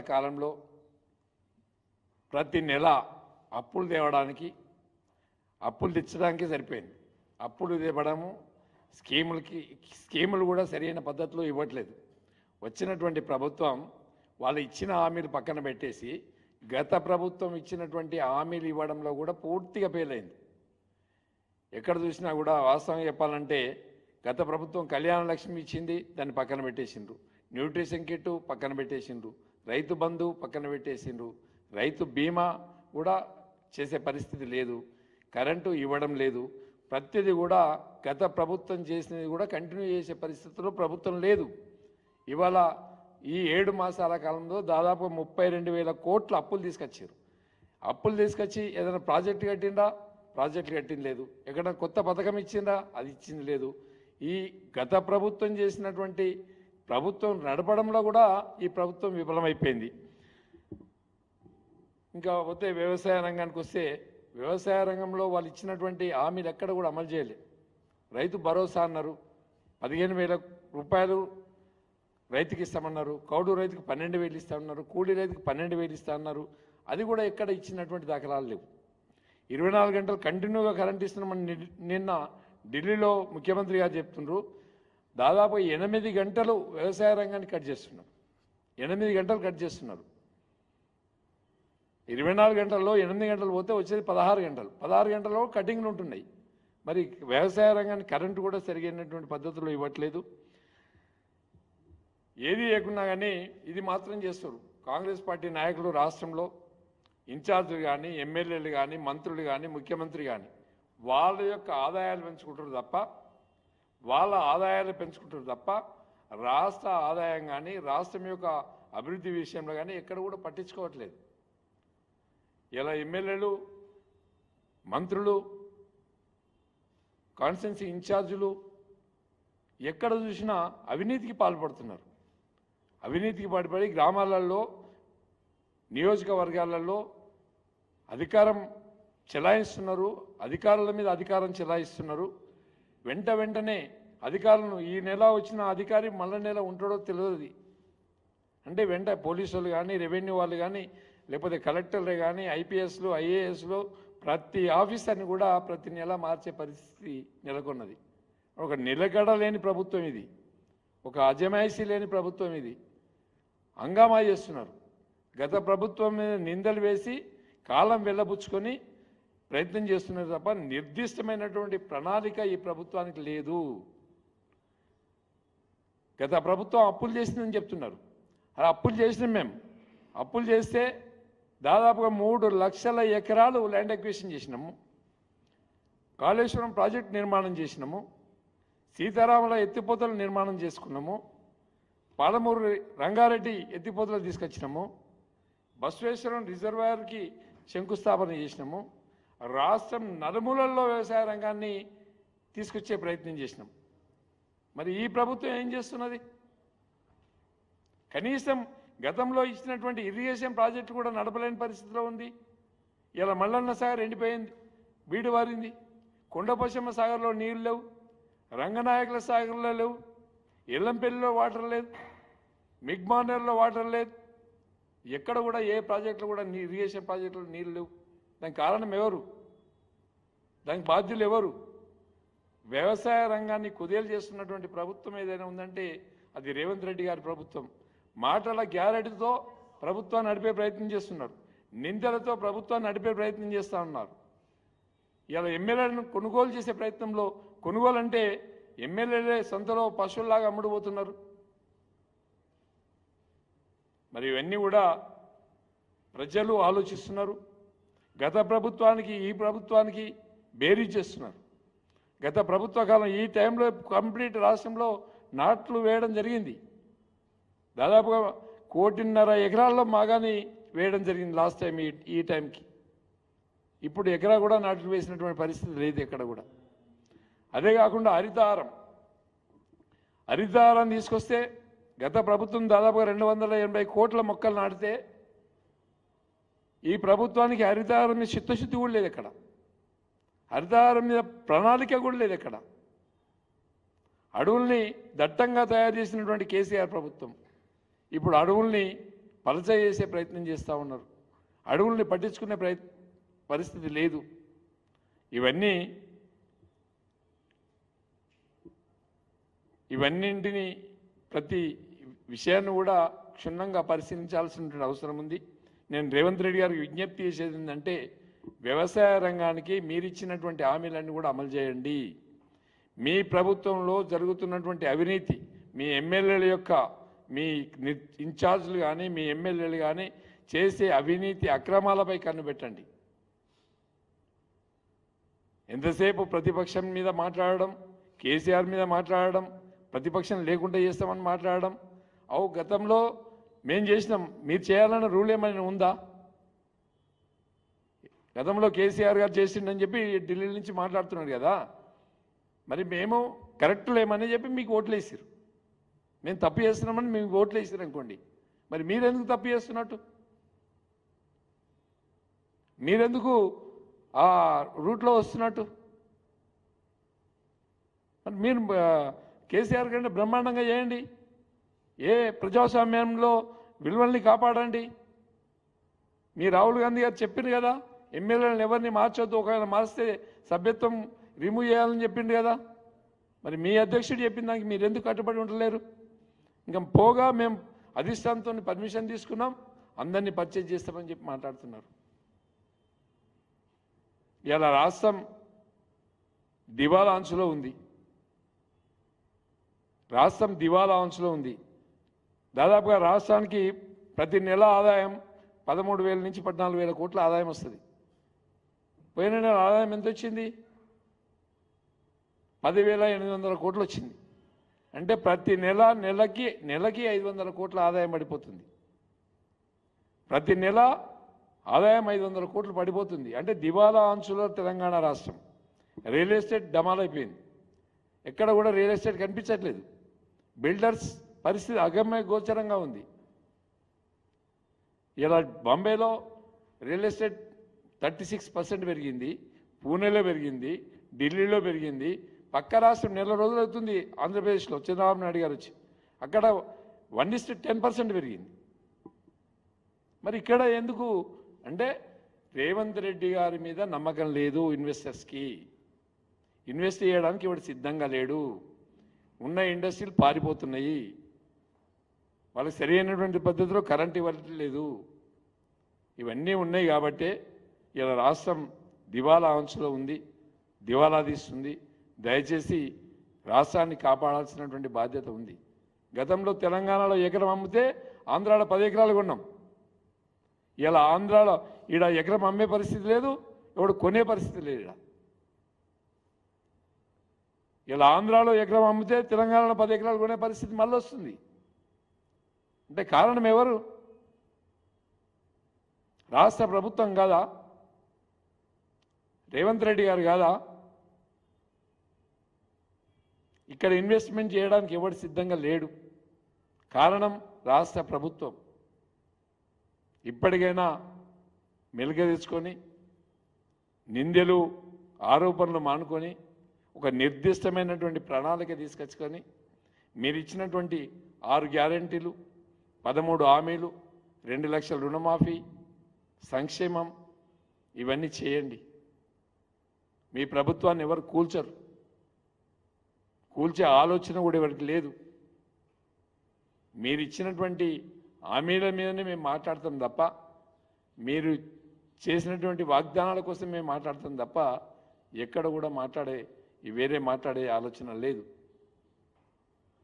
కాలంలో ప్రతి నెల అప్పులు తేవడానికి అప్పులు తెచ్చడానికి సరిపోయింది. అప్పులు తేవడము స్కీములకి స్కీములు కూడా సరైన పద్ధతిలో ఇవ్వట్లేదు. వచ్చినటువంటి ప్రభుత్వం వాళ్ళు ఇచ్చిన హామీలు పక్కన పెట్టేసి గత ప్రభుత్వం ఇచ్చినటువంటి హామీలు ఇవ్వడంలో కూడా పూర్తిగా ఫెయిల్ అయింది. ఎక్కడ చూసినా కూడా వాస్తవం చెప్పాలంటే గత ప్రభుత్వం కళ్యాణ లక్ష్మి ఇచ్చింది దాన్ని పక్కన పెట్టేసిండ్రు. న్యూట్రిషన్ కిట్ పక్కన పెట్టేసిండ్రు. రైతు బంధు పక్కన పెట్టేసిండ్రు. రైతు బీమా కూడా చేసే పరిస్థితి లేదు. కరెంటు ఇవ్వడం లేదు. ప్రతిది కూడా గత ప్రభుత్వం చేసినది కూడా కంటిన్యూ చేసే పరిస్థితిలో ప్రభుత్వం లేదు. ఇవాళ ఈ ఏడు మాసాల కాలంలో దాదాపు ముప్పై రెండు వేల కోట్ల అప్పులు తీసుకొచ్చారు అప్పులు తీసుకొచ్చి ఏదైనా ప్రాజెక్టు కట్టిందా ప్రాజెక్టు కట్టింది లేదు. ఎక్కడ కొత్త పథకం ఇచ్చిందా అది ఇచ్చింది లేదు. ఈ గత ప్రభుత్వం చేసినటువంటి ప్రభుత్వం నడపడంలో కూడా ఈ ప్రభుత్వం విఫలమైపోయింది. ఇంకా పోతే వ్యవసాయ రంగానికి వస్తే వ్యవసాయ రంగంలో వాళ్ళు ఇచ్చినటువంటి హామీలు ఎక్కడ కూడా అమలు చేయలేదు రైతు భరోసా అన్నారు పదిహేను వేల రూపాయలు రైతుకి ఇస్తామన్నారు కౌడు రైతుకు పన్నెండు వేలు ఇస్తామన్నారు కూలి రైతుకు పన్నెండు వేలు ఇస్తా అన్నారు అది కూడా ఎక్కడ ఇచ్చినటువంటి దాఖలాలు లేవు. ఇరవై నాలుగు గంటలు కంటిన్యూగా కరెంట్ ఇస్తున్నామని నిన్న ఢిల్లీలో ముఖ్యమంత్రి గారు చెప్తున్నారు దాదాపు ఎనిమిది గంటలు వ్యవసాయ రంగాన్ని కట్ చేస్తున్నారు ఎనిమిది గంటలు కట్ చేస్తున్నారు. ఇరవై నాలుగు గంటల్లో ఎనిమిది గంటలు పోతే వచ్చేది పదహారు గంటలు. పదహారు గంటల్లో కటింగ్లు ఉంటున్నాయి. మరి వ్యవసాయ రంగానికి కరెంటు కూడా సరిగైనటువంటి పద్ధతిలో ఇవ్వట్లేదు. ఏది లేకున్నా కానీ ఇది మాత్రం చేస్తారు. కాంగ్రెస్ పార్టీ నాయకులు రాష్ట్రంలో ఇన్ఛార్జీలు కానీ ఎమ్మెల్యేలు కానీ మంత్రులు కానీ ముఖ్యమంత్రి కానీ వాళ్ళ యొక్క ఆదాయాలు పెంచుకుంటారు తప్ప వాళ్ళ ఆదాయాలు పెంచుకుంటారు తప్ప రాష్ట్ర ఆదాయం కానీ రాష్ట్రం యొక్క అభివృద్ధి విషయంలో కానీ ఎక్కడ కూడా పట్టించుకోవట్లేదు. ఇలా ఎమ్మెల్యేలు మంత్రులు కాన్స్టిట్యున్సీ ఇన్ఛార్జీలు ఎక్కడ చూసినా అవినీతికి పాల్పడుతున్నారు. అవినీతికి పాల్పడి గ్రామాలలో నియోజకవర్గాలలో అధికారం చెలాయిస్తున్నారు అధికారుల మీద అధికారం చెలాయిస్తున్నారు. వెంట వెంటనే అధికారులను ఈ నెల వచ్చిన అధికారి మళ్ళీ నెల ఉంటాడో తెలియదు. అంటే వెంట పోలీసు వాళ్ళు కానీ రెవెన్యూ వాళ్ళు కానీ లేకపోతే కలెక్టర్లే కానీ ఐపీఎస్లు ఐఏఎస్లు ప్రతి ఆఫీసర్ని కూడా ప్రతి నెల మార్చే పరిస్థితి నెలకొన్నది. ఒక నిలకడ లేని ప్రభుత్వం ఇది. ఒక అజమాయిషీ లేని ప్రభుత్వం ఇది. హంగామా చేస్తున్నారు. గత ప్రభుత్వం మీద నిందలు వేసి కాలం వెళ్ళబుచ్చుకొని ప్రయత్నం చేస్తున్నారు తప్ప నిర్దిష్టమైనటువంటి ప్రణాళిక ఈ ప్రభుత్వానికి లేదు. గత ప్రభుత్వం అప్పులు చేసిందని చెప్తున్నారు. అలా అప్పులు చేసినాం మేము. అప్పులు చేస్తే దాదాపుగా మూడు లక్షల ఎకరాలు ల్యాండ్ అక్విజిషన్ చేసినాము. కాళేశ్వరం ప్రాజెక్ట్ నిర్మాణం చేసినాము. సీతారాముల ఎత్తిపోతల నిర్మాణం చేసుకున్నాము. పాలమూరు రంగారెడ్డి ఎత్తిపోతలు తీసుకొచ్చినాము. బసవేశ్వరం రిజర్వాయర్కి శంకుస్థాపన చేసినాము. రాష్ట్రం నలుమూలల్లో వ్యవసాయ రంగాన్ని తీసుకొచ్చే ప్రయత్నం చేసినాం. మరి ఈ ప్రభుత్వం ఏం చేస్తున్నది? కనీసం గతంలో ఇచ్చినటువంటి ఇరిగేషన్ ప్రాజెక్టు కూడా నడపలేని పరిస్థితిలో ఉంది. ఇలా మల్లన్న సాగర్ ఎండిపోయింది బీడు వారింది కొండపోశమ్మ సాగర్లో నీళ్ళు లేవు రంగనాయకుల సాగర్లో లేవు ఎల్లంపల్లిలో వాటర్ లేదు మిగ్మానర్లో వాటర్ లేదు ఎక్కడ కూడా ఏ ప్రాజెక్టులో కూడా ఇరిగేషన్ ప్రాజెక్టులో నీళ్ళు లేవు. దానికి కారణం ఎవరు? దానికి బాధ్యులు ఎవరు? వ్యవసాయ రంగాన్ని కుదేలు చేస్తున్నటువంటి ప్రభుత్వం ఏదైనా ఉందంటే అది రేవంత్ రెడ్డి గారి ప్రభుత్వం. మాటల గ్యారెంటీతో ప్రభుత్వాన్ని నడిపే ప్రయత్నం చేస్తున్నారు. నిందలతో ప్రభుత్వాన్ని నడిపే ప్రయత్నం చేస్తూ ఉన్నారు. ఇలా ఎమ్మెల్యేలను కొనుగోలు చేసే ప్రయత్నంలో కొనుగోలు అంటే ఎమ్మెల్యేలే సొంతలో పశువుల్లాగా అమ్ముడుపోతున్నారు. మరి ఇవన్నీ కూడా ప్రజలు ఆలోచిస్తున్నారు. గత ప్రభుత్వానికి ఈ ప్రభుత్వానికి బేరీ చేస్తున్నారు. గత ప్రభుత్వ కాలం ఈ టైంలో కంప్లీట్ రాష్ట్రంలో నాట్లు వేయడం జరిగింది. దాదాపుగా కోటిన్నర ఎకరాల్లో మాగాని వేయడం జరిగింది లాస్ట్ టైం ఈ ఈ టైంకి. ఇప్పుడు ఎకరా కూడా నాట్లు వేసినటువంటి పరిస్థితి లేదు ఎక్కడ కూడా. అదే కాకుండా హరితహారం. హరితహారం తీసుకొస్తే గత ప్రభుత్వం దాదాపుగా రెండు వందల ఎనభై కోట్ల మొక్కలు నాటితే ఈ ప్రభుత్వానికి హరితహారం మీద చిత్తశుద్ధి కూడా లేదు ఎక్కడ హరితహారం మీద ప్రణాళిక కూడా లేదు ఎక్కడ అడవుల్ని దట్టంగా తయారు చేసినటువంటి కేసీఆర్ ప్రభుత్వం ఇప్పుడు అడవుల్ని పలచ చేసే ప్రయత్నం చేస్తూ ఉన్నారు. అడవుల్ని పట్టించుకునే ప్రయత్ పరిస్థితి లేదు. ఇవన్నీ ఇవన్నింటినీ ప్రతి విషయాన్ని కూడా క్షుణ్ణంగా పరిశీలించాల్సినటువంటి అవసరం ఉంది. నేను రేవంత్ రెడ్డి గారికి విజ్ఞప్తి చేసేది ఏంటంటే వ్యవసాయ రంగానికి మీరిచ్చినటువంటి హామీలన్నీ కూడా అమలు చేయండి. మీ ప్రభుత్వంలో జరుగుతున్నటువంటి అవినీతి మీ ఎమ్మెల్యేల యొక్క మీ ఇన్ఛార్జ్లు కానీ మీ ఎమ్మెల్యేలు కానీ చేసే అవినీతి అక్రమాలపై కన్ను పెట్టండి. ఎంతసేపు ప్రతిపక్షం మీద మాట్లాడడం కేసీఆర్ మీద మాట్లాడడం ప్రతిపక్షం లేకుండా చేస్తామని మాట్లాడడం అవు గతంలో మేం చేసినాం. మీరు చేయాలన్న రూల్ ఏమైనా ఉందా? గతంలో కేసీఆర్ గారు చేసిండని చెప్పి ఢిల్లీ నుంచి మాట్లాడుతున్నాడు కదా. మరి మేము కరెక్ట్ లేమని చెప్పి మీకు ఓట్లు వేసారు మేము తప్పు చేస్తున్నామని మీకు ఓట్లు వేసారు అనుకోండి. మరి మీరెందుకు తప్పు చేస్తున్నట్టు? మీరెందుకు ఆ రూట్లో వస్తున్నట్టు? మరి మీరు కేసీఆర్ కంటే బ్రహ్మాండంగా చేయండి. ఏ ప్రజాస్వామ్యంలో విలువల్ని కాపాడండి. మీ రాహుల్ గాంధీ గారు చెప్పింది కదా ఎమ్మెల్యేలను ఎవరిని మార్చొద్దు ఒకవేళ మారిస్తే సభ్యత్వం రిమూవ్ చేయాలని చెప్పిండు కదా. మరి మీ అధ్యక్షుడు చెప్పిన దానికి మీరు ఎందుకు కట్టుబడి ఉండలేరు? ఇంకా పోగా మేము అధిష్టానంతో పర్మిషన్ తీసుకున్నాం అందరినీ పర్చేజ్ చేస్తామని చెప్పి మాట్లాడుతున్నారు. ఇలా రాష్ట్రం దివాలా అంచులో ఉంది. రాష్ట్రం దివాలా అంచులో ఉంది. దాదాపుగా రాష్ట్రానికి ప్రతి నెల ఆదాయం పదమూడు వేల నుంచి పద్నాలుగు వేల కోట్ల ఆదాయం వస్తుంది. పోయిన నెల ఆదాయం ఎంత వచ్చింది? పదివేల ఎనిమిది వందల కోట్లు వచ్చింది. అంటే ప్రతి నెల నెలకి నెలకి ఐదు వందల కోట్ల ఆదాయం పడిపోతుంది. ప్రతి నెల ఆదాయం ఐదు వందల కోట్లు పడిపోతుంది. అంటే దివాలా అంచులో తెలంగాణ రాష్ట్రం. రియల్ ఎస్టేట్ డమాలైపోయింది. ఎక్కడ కూడా రియల్ ఎస్టేట్ కనిపించట్లేదు. బిల్డర్స్ పరిస్థితి అగమ్య గోచరంగా ఉంది. ఇలా బాంబేలో real estate thirty six percent పెరిగింది పూణేలో పెరిగింది ఢిల్లీలో పెరిగింది. పక్క రాష్ట్రం నెల రోజులు అవుతుంది ఆంధ్రప్రదేశ్లో. చంద్రబాబు నాయుడు గారు వచ్చి. అక్కడ వన్ ఇస్ట్ టెన్ పర్సెంట్ పెరిగింది. మరి ఇక్కడ ఎందుకు? అంటే రేవంత్ రెడ్డి గారి మీద నమ్మకం లేదు ఇన్వెస్టర్స్కి. ఇన్వెస్ట్ చేయడానికి ఇవాడు సిద్ధంగా లేడు. ఉన్న ఇండస్ట్రీలు పారిపోతున్నాయి. వాళ్ళకి సరైనటువంటి పద్ధతిలో కరెంట్ ఇవ్వట్లేదు. ఇవన్నీ ఉన్నాయి కాబట్టే ఇలా రాష్ట్రం దివాలా అంచులో ఉంది దివాలా తీస్తుంది. దయచేసి రాష్ట్రాన్ని కాపాడాల్సినటువంటి బాధ్యత ఉంది. గతంలో తెలంగాణలో ఎకరం అమ్మితే ఆంధ్రాలో పది ఎకరాలు కొన్నాం. ఇలా ఆంధ్రాలో ఈడ ఎకరం అమ్మే పరిస్థితి లేదు ఎవడు కొనే పరిస్థితి లేదు ఈడ. ఇలా ఆంధ్రాలో ఎకరం అమ్మితే తెలంగాణలో పది ఎకరాలు కొనే పరిస్థితి మళ్ళీ వస్తుంది అంటే కారణం ఎవరు? రాష్ట్ర ప్రభుత్వం కాదా? రేవంత్ రెడ్డి గారు కాదా? ఇక్కడ ఇన్వెస్ట్మెంట్ చేయడానికి ఎవడు సిద్ధంగా లేడు? కారణం రాష్ట్ర ప్రభుత్వం. ఇప్పటికైనా మెలుగ తెచ్చుకొని నిందెలు ఆరోపణలు మానుకొని ఒక నిర్దిష్టమైనటువంటి ప్రణాళిక తీసుకొచ్చుకొని మీరు ఇచ్చినటువంటి ఆరు గ్యారంటీలు పదమూడు హామీలు రెండు లక్షల రుణమాఫీ సంక్షేమం ఇవన్నీ చేయండి. మీ ప్రభుత్వాన్ని ఎవరు కూల్చరు. కూల్చే ఆలోచన కూడా ఎవరికి లేదు. మీరు ఇచ్చినటువంటి హామీల మీదనే మేము మాట్లాడతాం తప్ప మీరు చేసినటువంటి వాగ్దానాల కోసం మేము మాట్లాడతాం తప్ప ఎక్కడ కూడా మాట్లాడే వేరే మాట్లాడే ఆలోచన లేదు.